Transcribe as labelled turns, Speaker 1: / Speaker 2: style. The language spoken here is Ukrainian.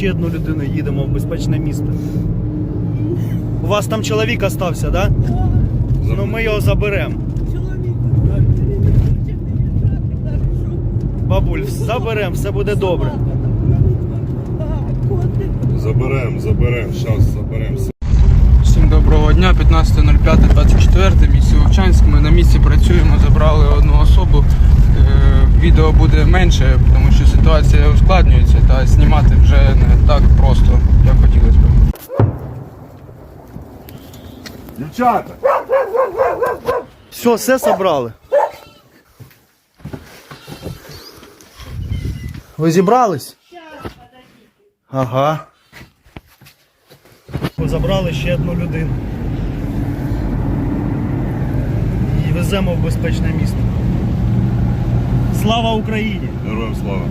Speaker 1: ще одну людину, їдемо в безпечне місто. У вас там чоловік остався, так? Да? Ну ми його заберемо. Бабуль, заберемо, все буде добре.
Speaker 2: Заберем, заберем, зараз заберем.
Speaker 3: Всім доброго дня, 15.05.24, місце Вовчанськ. Ми на місці працюємо, забрали одну особу. Е, Відео буде менше, тому що ситуація ускладнюється та знімати
Speaker 2: Дівчата!
Speaker 1: Все, все собрали. Ви зібрались? Ага. Ми забрали ще одну людину. І веземо в безпечне місто. Слава Україні!
Speaker 2: Героям слава!